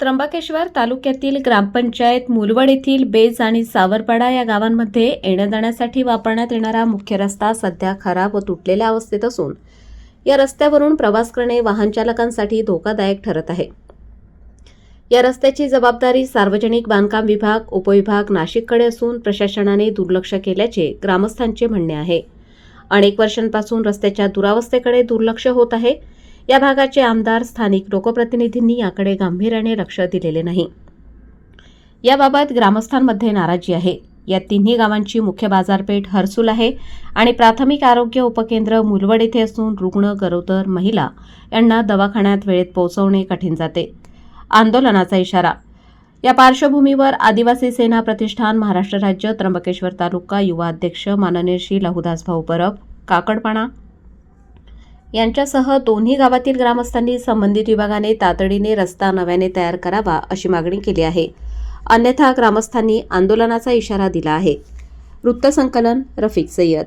त्र्यंबकेश्वर तालुक्यातील ग्रामपंचायत मुलवड येथील बेज आणि सावरपाडा या गावांमध्ये येण्या जाण्यासाठी वापरण्यात येणारा मुख्य रस्ता सध्या खराब व तुटलेल्या अवस्थेत असून या रस्त्यावरून प्रवास करणे वाहन चालकांसाठी धोकादायक ठरत आहे. या रस्त्याची जबाबदारी सार्वजनिक बांधकाम विभाग उपविभाग नाशिककडे असून प्रशासनाने दुर्लक्ष केल्याचे ग्रामस्थांचे म्हणणे आहे. अनेक वर्षांपासून रस्त्याच्या दुरावस्थेकडे दुर्लक्ष होत आहे. या भागाचे आमदार स्थानिक लोकप्रतिनिधींनी याकडे गांभीर्याने लक्ष दिलेले नाही. याबाबत ग्रामस्थांमध्ये नाराजी आहे. या तिन्ही गावांची मुख्य बाजारपेठ हर्सूल आहे आणि प्राथमिक आरोग्य उपकेंद्र मुलवड येथे असून रुग्ण गरोदर महिला यांना दवाखान्यात वेळेत पोहोचवणे कठीण जाते. आंदोलनाचा इशारा. या पार्श्वभूमीवर आदिवासी सेना प्रतिष्ठान महाराष्ट्र राज्य त्र्यंबकेश्वर तालुका युवा अध्यक्ष माननीय श्री लहुदास भाऊ परब काकडपाणा यांच्यासह दोन्ही गावातील ग्रामस्थांनी संबंधित विभागाने तातडीने रस्ता नव्याने तयार करावा अशी मागणी केली आहे. अन्यथा ग्रामस्थांनी आंदोलनाचा इशारा दिला आहे. वृत्तसंकलन रफिक सय्यद